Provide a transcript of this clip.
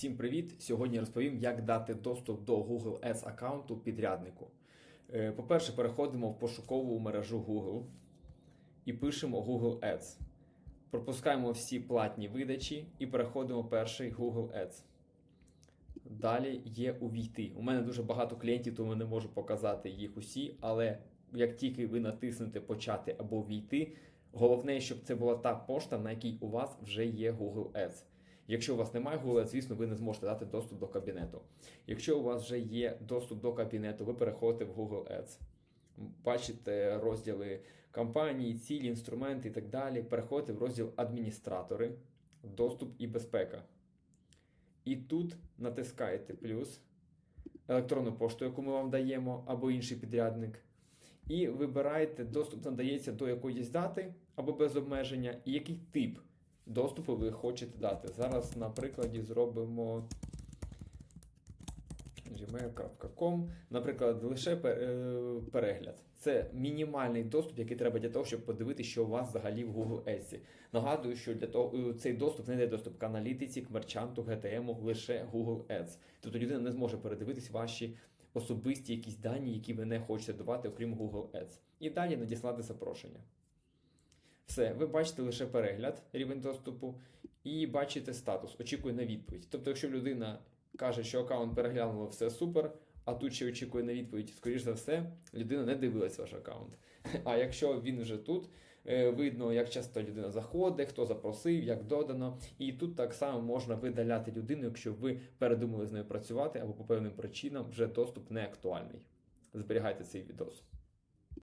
Всім привіт! Сьогодні розповім, як дати доступ до Google Ads аккаунту підряднику. Е, По-перше, переходимо в пошукову мережу Google і пишемо Google Ads. Пропускаємо всі платні видачі і переходимо в перший Google Ads. Далі є увійти. У мене дуже багато клієнтів, тому не можу показати їх усі, але як тільки ви натиснете почати або війти, головне, щоб це була та пошта, на якій у вас вже є Google Ads. Якщо у вас немає Google, звісно, ви не зможете дати доступ до кабінету. Якщо у вас вже є доступ до кабінету, ви переходите в Google Ads. Бачите розділи кампанії, цілі, інструменти і так далі. Переходите в розділ адміністратори, доступ і безпека. І тут натискаєте плюс електронну пошту, яку ми вам даємо, або інший підрядник. І вибираєте, доступ надається до якоїсь дати або без обмеження, і який тип доступу ви хочете дати. Зараз на прикладі зробимо gmail.com, наприклад, лише е, перегляд. Це мінімальний доступ, який треба для того, щоб подивитися, що у вас взагалі в Google Ads. Нагадую, що для того е, цей доступ не дає доступ к аналітиці, к мерчанту, GTM, лише Google Ads. Тобто людина не зможе передивитись ваші особисті якісь дані, які ви не хочете давати, окрім Google Ads. І далі надіслати запрошення. Все, ви бачите лише перегляд, рівень доступу, і бачите статус, очікує на відповідь. Тобто, якщо людина каже, що аккаунт переглянуло, все супер, а тут ще очікує на відповідь, скоріш за все, людина не дивилась ваш аккаунт. А якщо він вже тут, е, видно, як часто людина заходить, хто запросив, як додано. І тут так само можна видаляти людину, якщо ви передумали з нею працювати або по певним причинам вже доступ не актуальний. Зберігайте цей відос.